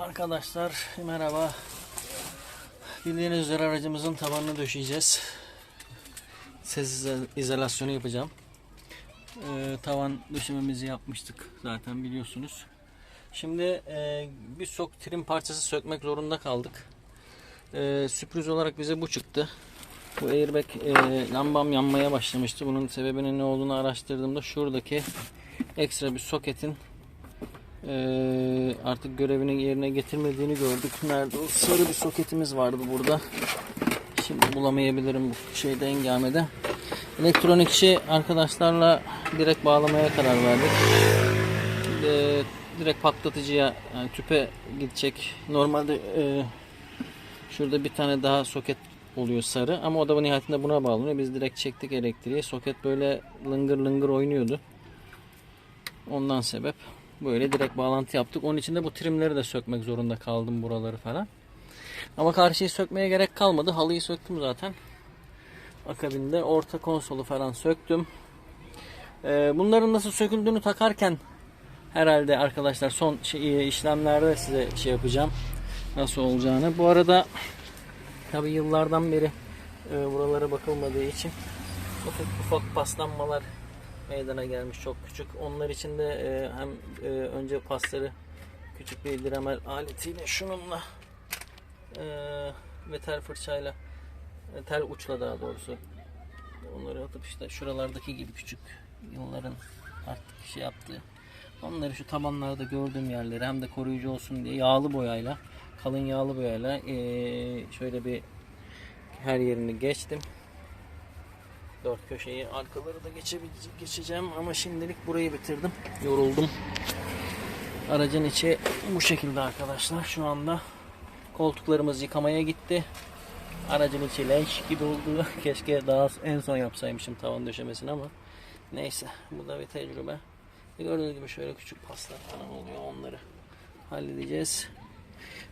Arkadaşlar merhaba. Bildiğiniz üzere aracımızın tabanını döşeyeceğiz. Ses izo- izolasyonu yapacağım. Ee, tavan döşememizi yapmıştık zaten biliyorsunuz. Şimdi e, bir sok trim parçası sökmek zorunda kaldık. Ee, sürpriz olarak bize bu çıktı. Bu airbag e, lambam yanmaya başlamıştı. Bunun sebebinin ne olduğunu araştırdığımda şuradaki ekstra bir soketin ee, artık görevini yerine getirmediğini gördük. Nerede o sarı bir soketimiz vardı burada. Şimdi bulamayabilirim bu şeyde engamede. Elektronikçi arkadaşlarla direkt bağlamaya karar verdik. Ee, direkt patlatıcıya yani tüpe gidecek. Normalde e, şurada bir tane daha soket oluyor sarı ama o da nihayetinde buna bağlanıyor. Biz direkt çektik elektriği. Soket böyle lıngır lıngır oynuyordu. Ondan sebep böyle direkt bağlantı yaptık. Onun için de bu trimleri de sökmek zorunda kaldım buraları falan. Ama karşıyı sökmeye gerek kalmadı. Halıyı söktüm zaten. Akabinde orta konsolu falan söktüm. Ee, bunların nasıl söküldüğünü takarken herhalde arkadaşlar son şey, işlemlerde size şey yapacağım. Nasıl olacağını. Bu arada tabi yıllardan beri e, buralara bakılmadığı için ufak ufak paslanmalar meydana gelmiş çok küçük. Onlar için de e, hem e, önce pasları küçük bir dremel aletiyle şununla e, ve tel fırçayla e, tel uçla daha doğrusu onları atıp işte şuralardaki gibi küçük yılların artık şey yaptığı onları şu tabanlarda gördüğüm yerleri hem de koruyucu olsun diye yağlı boyayla kalın yağlı boyayla e, şöyle bir her yerini geçtim dört köşeyi arkaları da geçebilecek geçeceğim ama şimdilik burayı bitirdim. Yoruldum. Aracın içi bu şekilde arkadaşlar. Şu anda koltuklarımız yıkamaya gitti. Aracın içi leş gibi oldu. Keşke daha en son yapsaymışım tavan döşemesini ama neyse bu da bir tecrübe. Gördüğünüz gibi şöyle küçük paslar falan oluyor. Onları halledeceğiz.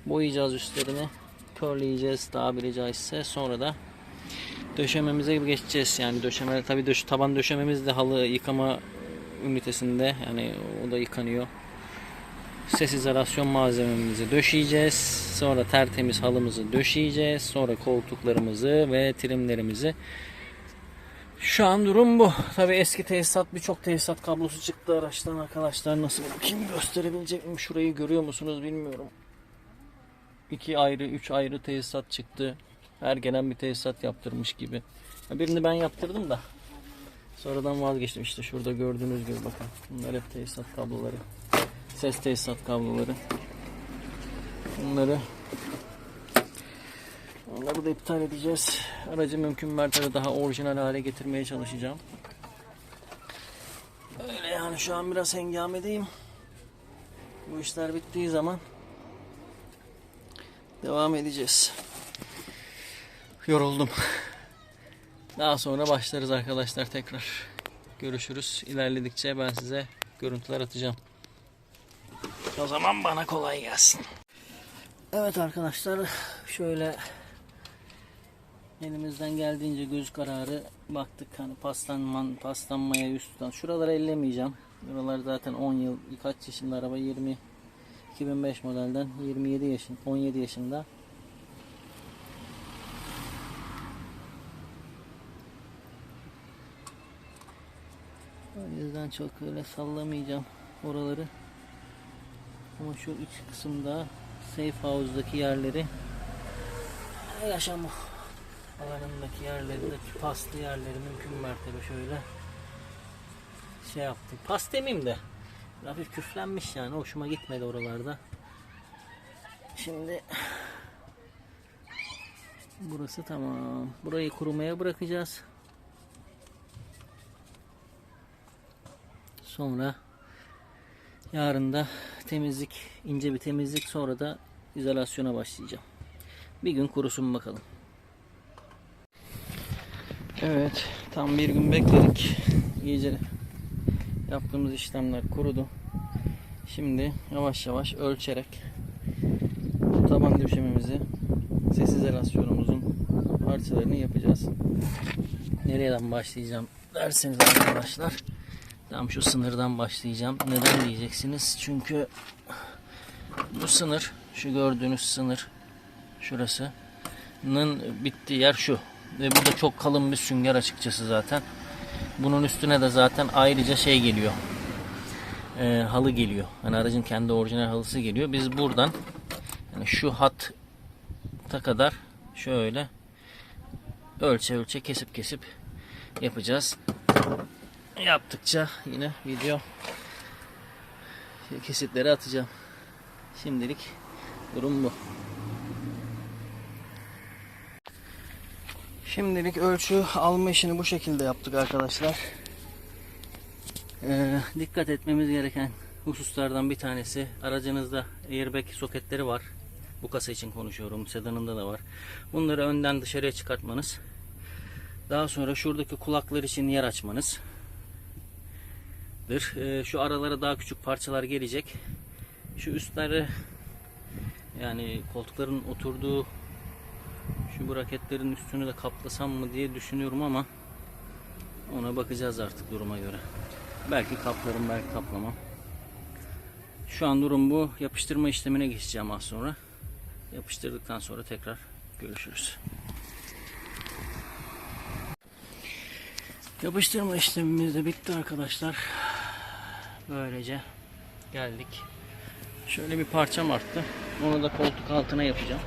Boyayacağız üstlerini. Körleyeceğiz tabiri caizse. Sonra da döşememize geçeceğiz. Yani döşeme tabi döş, taban döşememiz de halı yıkama ünitesinde yani o da yıkanıyor. Ses izolasyon malzememizi döşeyeceğiz. Sonra tertemiz halımızı döşeyeceğiz. Sonra koltuklarımızı ve trimlerimizi. Şu an durum bu. Tabi eski tesisat birçok tesisat kablosu çıktı araçtan arkadaşlar. Nasıl bakayım gösterebilecek miyim? Şurayı görüyor musunuz bilmiyorum. İki ayrı, üç ayrı tesisat çıktı. Her gelen bir tesisat yaptırmış gibi. Birini ben yaptırdım da. Sonradan vazgeçtim işte şurada gördüğünüz gibi bakın. Bunlar hep tesisat kabloları. Ses tesisat kabloları. Bunları Onları da iptal edeceğiz. Aracı mümkün mertebe daha orijinal hale getirmeye çalışacağım. Öyle yani şu an biraz hengamedeyim. Bu işler bittiği zaman devam edeceğiz. Yoruldum. Daha sonra başlarız arkadaşlar tekrar. Görüşürüz. İlerledikçe ben size görüntüler atacağım. O zaman bana kolay gelsin. Evet arkadaşlar şöyle elimizden geldiğince göz kararı baktık hani paslanman paslanmaya yüz tutan şuraları ellemeyeceğim. Buralar zaten 10 yıl kaç yaşında araba 20 2005 modelden 27 yaşın 17 yaşında. O yüzden çok öyle sallamayacağım oraları. Ama şu iç kısımda safe house'daki yerleri yaşam alanındaki yerlerindeki paslı yerleri mümkün mertebe şöyle şey yaptım. Pas demeyeyim de hafif küflenmiş yani hoşuma gitmedi oralarda. Şimdi burası tamam. Burayı kurumaya bırakacağız. Sonra yarın da temizlik, ince bir temizlik sonra da izolasyona başlayacağım. Bir gün kurusun bakalım. Evet, tam bir gün bekledik. İyice yaptığımız işlemler kurudu. Şimdi yavaş yavaş ölçerek taban döşememizi ses izolasyonumuzun parçalarını yapacağız. Nereden başlayacağım derseniz arkadaşlar. Tam şu sınırdan başlayacağım. Neden diyeceksiniz? Çünkü bu sınır Şu gördüğünüz sınır şurasının bittiği yer şu. Ve burada çok kalın bir sünger açıkçası zaten. Bunun üstüne de zaten ayrıca şey geliyor. Ee, halı geliyor. Hani aracın kendi orijinal halısı geliyor. Biz buradan yani şu hatta kadar şöyle ölçe ölçe kesip kesip yapacağız. Yaptıkça yine video kesitleri atacağım. Şimdilik durum bu. Şimdilik ölçü alma işini bu şekilde yaptık arkadaşlar. Ee, dikkat etmemiz gereken hususlardan bir tanesi aracınızda airbag soketleri var. Bu kasa için konuşuyorum. Sedanında da var. Bunları önden dışarıya çıkartmanız. Daha sonra şuradaki kulaklar için yer açmanız. Ee, şu aralara daha küçük parçalar gelecek. Şu üstleri yani koltukların oturduğu şu braketlerin üstünü de kaplasam mı diye düşünüyorum ama ona bakacağız artık duruma göre. Belki kaplarım belki kaplamam. Şu an durum bu. Yapıştırma işlemine geçeceğim az sonra. Yapıştırdıktan sonra tekrar görüşürüz. Yapıştırma işlemimiz de bitti arkadaşlar. Böylece geldik. Şöyle bir parçam arttı. Onu da koltuk altına yapacağım.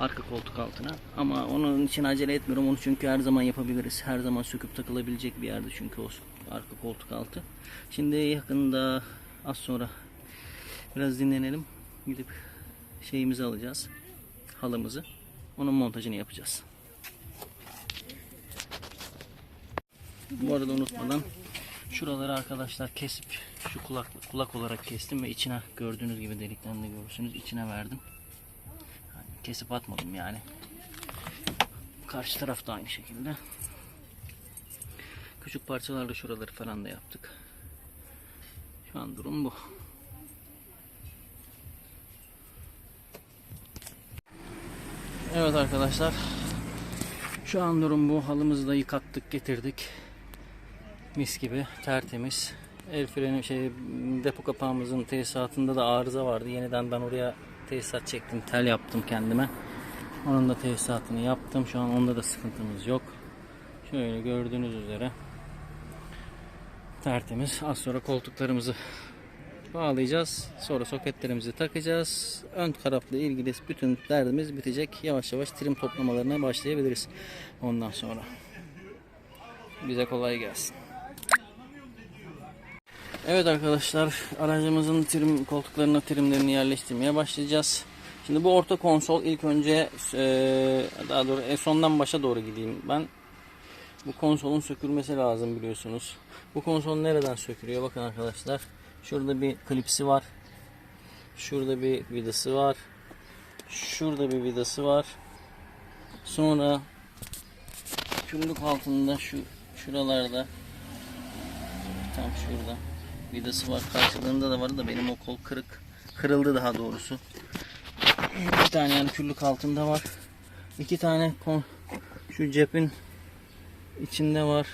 Arka koltuk altına. Ama onun için acele etmiyorum. Onu çünkü her zaman yapabiliriz. Her zaman söküp takılabilecek bir yerde çünkü o arka koltuk altı. Şimdi yakında az sonra biraz dinlenelim. Gidip şeyimizi alacağız. Halımızı. Onun montajını yapacağız. Bu arada unutmadan şuraları arkadaşlar kesip şu kulak kulak olarak kestim ve içine gördüğünüz gibi delikten de görürsünüz içine verdim. Yani kesip atmadım yani. Karşı taraf da aynı şekilde. Küçük parçalarla şuraları falan da yaptık. Şu an durum bu. Evet arkadaşlar. Şu an durum bu. Halımızı da yıkattık, getirdik. Mis gibi, tertemiz. El freni şey depo kapağımızın tesisatında da arıza vardı. Yeniden ben oraya tesisat çektim, tel yaptım kendime. Onun da tesisatını yaptım. Şu an onda da sıkıntımız yok. Şöyle gördüğünüz üzere tertemiz. Az sonra koltuklarımızı bağlayacağız. Sonra soketlerimizi takacağız. Ön tarafla ilgili bütün derdimiz bitecek. Yavaş yavaş trim toplamalarına başlayabiliriz. Ondan sonra. Bize kolay gelsin. Evet arkadaşlar aracımızın trim koltuklarına trimlerini yerleştirmeye başlayacağız. Şimdi bu orta konsol ilk önce eee, daha doğru en sondan başa doğru gideyim ben. Bu konsolun sökülmesi lazım biliyorsunuz. Bu konsol nereden sökülüyor? Bakın arkadaşlar. Şurada bir klipsi var. Şurada bir vidası var. Şurada bir vidası var. Sonra küllük altında şu şuralarda tam şurada vidası var. Karşılığında da var da benim o kol kırık. Kırıldı daha doğrusu. Bir tane yani küllük altında var. İki tane kon şu cepin içinde var.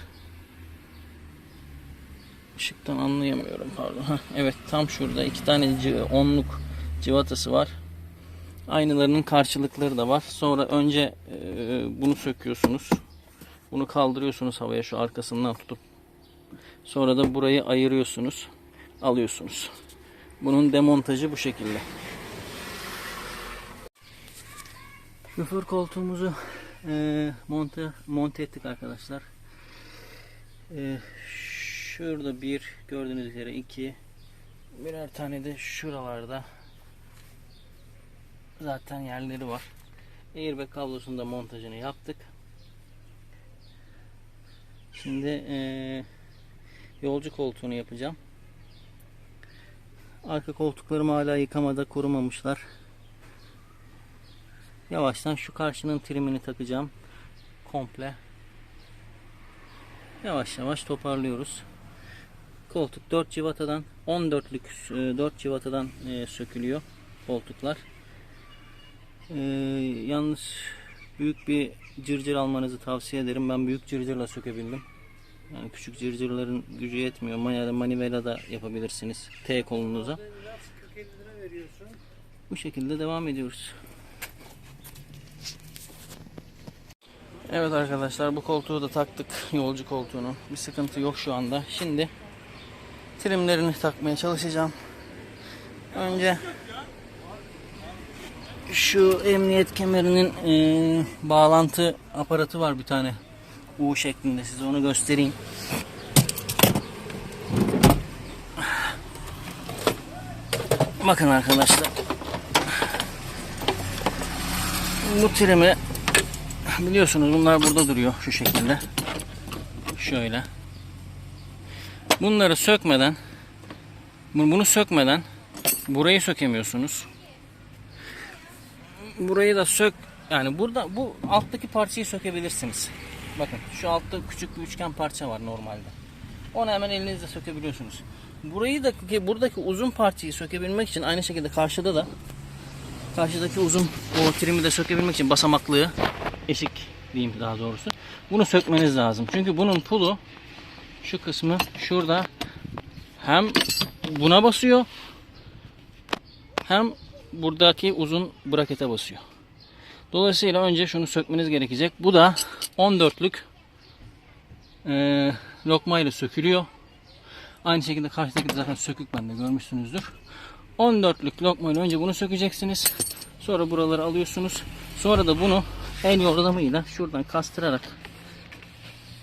Işıktan anlayamıyorum pardon. Heh, evet tam şurada iki tane onluk civatası var. Aynılarının karşılıkları da var. Sonra önce e, bunu söküyorsunuz. Bunu kaldırıyorsunuz havaya şu arkasından tutup. Sonra da burayı ayırıyorsunuz. Alıyorsunuz. Bunun demontajı bu şekilde. Şoför koltuğumuzu e, monte monte ettik arkadaşlar. E, şurada bir gördüğünüz üzere iki birer tane de şuralarda zaten yerleri var. Airbag kablosunda montajını yaptık. Şimdi e, yolcu koltuğunu yapacağım. Arka koltuklarım hala yıkamada kurumamışlar. Yavaştan şu karşının trimini takacağım. Komple. Yavaş yavaş toparlıyoruz. Koltuk 4 civatadan 14'lük 4 civatadan e, sökülüyor koltuklar. E, yalnız büyük bir cırcır almanızı tavsiye ederim. Ben büyük cırcırla sökebildim. Yani küçük cırcırların gücü yetmiyor. Yani manivela da yapabilirsiniz T kolunuza. Bu şekilde devam ediyoruz. Evet arkadaşlar bu koltuğu da taktık. Yolcu koltuğunu. Bir sıkıntı yok şu anda. Şimdi trimlerini takmaya çalışacağım. Önce şu emniyet kemerinin eee, bağlantı aparatı var bir tane. U şeklinde size onu göstereyim. Bakın arkadaşlar. Bu trimi biliyorsunuz bunlar burada duruyor şu şekilde. Şöyle. Bunları sökmeden bu- bunu sökmeden burayı sökemiyorsunuz. Burayı da sök yani burada bu alttaki parçayı sökebilirsiniz. Bakın şu altta küçük bir üçgen parça var normalde. Onu hemen elinizle sökebiliyorsunuz. Burayı da ki buradaki uzun parçayı sökebilmek için aynı şekilde karşıda da karşıdaki uzun o trimi de sökebilmek için basamaklığı eşik diyeyim daha doğrusu. Bunu sökmeniz lazım. Çünkü bunun pulu şu kısmı şurada hem buna basıyor hem buradaki uzun brakete basıyor. Dolayısıyla önce şunu sökmeniz gerekecek. Bu da 14'lük eee lokma ile sökülüyor. Aynı şekilde karşıdaki de zaten sökük bende görmüşsünüzdür. 14'lük lokma ile önce bunu sökeceksiniz. Sonra buraları alıyorsunuz. Sonra da bunu el yordamıyla şuradan kastırarak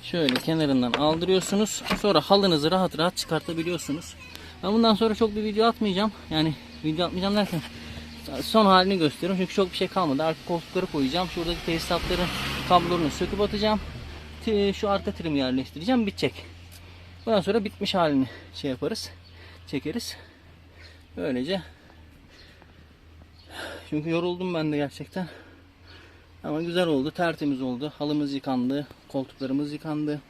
şöyle kenarından aldırıyorsunuz. Sonra halınızı rahat rahat çıkartabiliyorsunuz. Ben bundan sonra çok bir video atmayacağım. Yani video atmayacağım derken son halini gösteriyorum. Çünkü çok bir şey kalmadı. Arka koltukları koyacağım. Şuradaki tesisatların kablolarını söküp atacağım. Şu arka trimi yerleştireceğim. Bitecek. Bundan sonra bitmiş halini şey yaparız. Çekeriz. Böylece çünkü yoruldum ben de gerçekten. Ama güzel oldu. Tertemiz oldu. Halımız yıkandı. Koltuklarımız yıkandı.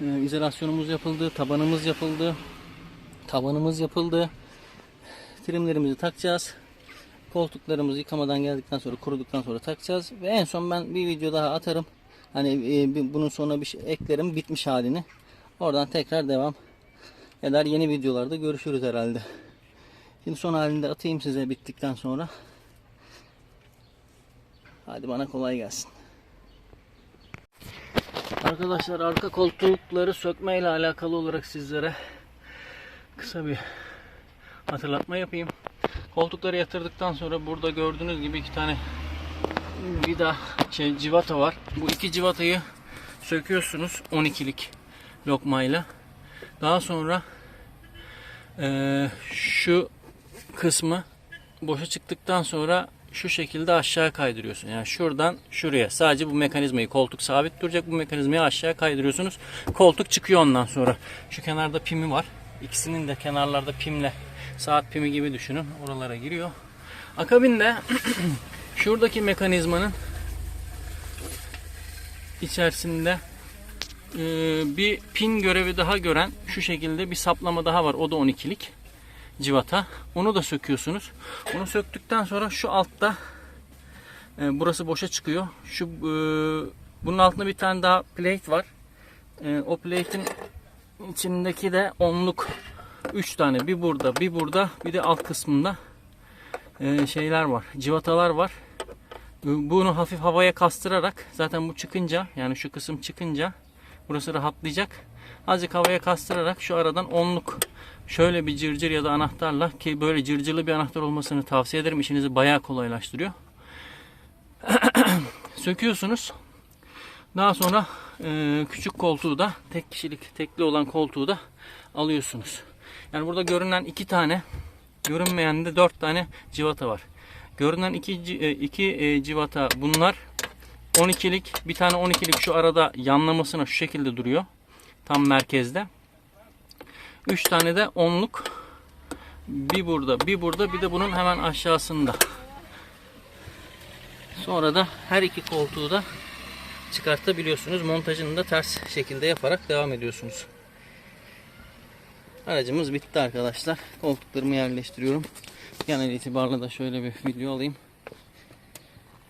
Ee, izolasyonumuz yapıldı. Tabanımız yapıldı. Tabanımız yapıldı. Trimlerimizi takacağız. Koltuklarımızı yıkamadan geldikten sonra kuruduktan sonra takacağız. Ve en son ben bir video daha atarım. Hani e, bunun sonra bir şey eklerim bitmiş halini. Oradan tekrar devam eder. Yeni videolarda görüşürüz herhalde. Şimdi son halinde atayım size bittikten sonra. Hadi bana kolay gelsin. Arkadaşlar arka koltukları sökme ile alakalı olarak sizlere kısa bir hatırlatma yapayım. Koltukları yatırdıktan sonra burada gördüğünüz gibi iki tane vida şey civata var. Bu iki civatayı söküyorsunuz 12'lik lokmayla. Daha sonra eee, şu kısmı boşa çıktıktan sonra şu şekilde aşağı kaydırıyorsun. Yani şuradan şuraya. Sadece bu mekanizmayı koltuk sabit duracak. Bu mekanizmayı aşağı kaydırıyorsunuz. Koltuk çıkıyor ondan sonra. Şu kenarda pimi var. İkisinin de kenarlarda pimle saat pimi gibi düşünün. Oralara giriyor. Akabinde şuradaki mekanizmanın içerisinde e, bir pin görevi daha gören şu şekilde bir saplama daha var. O da 12'lik civata. Onu da söküyorsunuz. Onu söktükten sonra şu altta e, burası boşa çıkıyor. Şu e, bunun altında bir tane daha plate var. E, o plate'in içindeki de onluk 3 tane. Bir burada, bir burada, bir de alt kısmında e, şeyler var. Civatalar var. Bunu hafif havaya kastırarak zaten bu çıkınca yani şu kısım çıkınca burası rahatlayacak. Azıcık havaya kastırarak şu aradan onluk şöyle bir cırcır ya da anahtarla ki böyle cırcırlı bir anahtar olmasını tavsiye ederim. İşinizi bayağı kolaylaştırıyor. Söküyorsunuz. Daha sonra e, küçük koltuğu da tek kişilik tekli olan koltuğu da alıyorsunuz. Yani burada görünen iki tane görünmeyen de dört tane civata var. Görünen iki, e, iki e, civata bunlar 12'lik bir tane 12'lik şu arada yanlamasına şu şekilde duruyor. Tam merkezde. 3 tane de 10'luk bir burada bir burada bir de bunun hemen aşağısında. Sonra da her iki koltuğu da çıkartabiliyorsunuz. Montajını da ters şekilde yaparak devam ediyorsunuz. Aracımız bitti arkadaşlar. Koltuklarımı yerleştiriyorum. Genel itibarla da şöyle bir video alayım.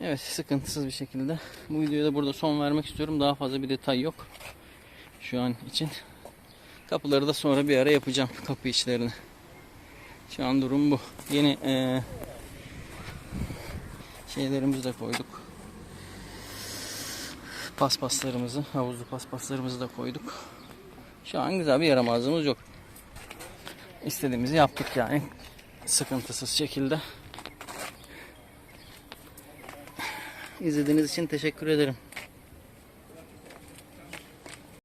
Evet sıkıntısız bir şekilde. Bu videoya da burada son vermek istiyorum. Daha fazla bir detay yok. Şu an için. Kapıları da sonra bir ara yapacağım. Kapı içlerini. Şu an durum bu. Yeni eee Şeylerimizi de koyduk. Paspaslarımızı, havuzlu paspaslarımızı da koyduk. Şu an güzel bir yaramazlığımız yok. İstediğimizi yaptık yani. Sıkıntısız şekilde. İzlediğiniz için teşekkür ederim.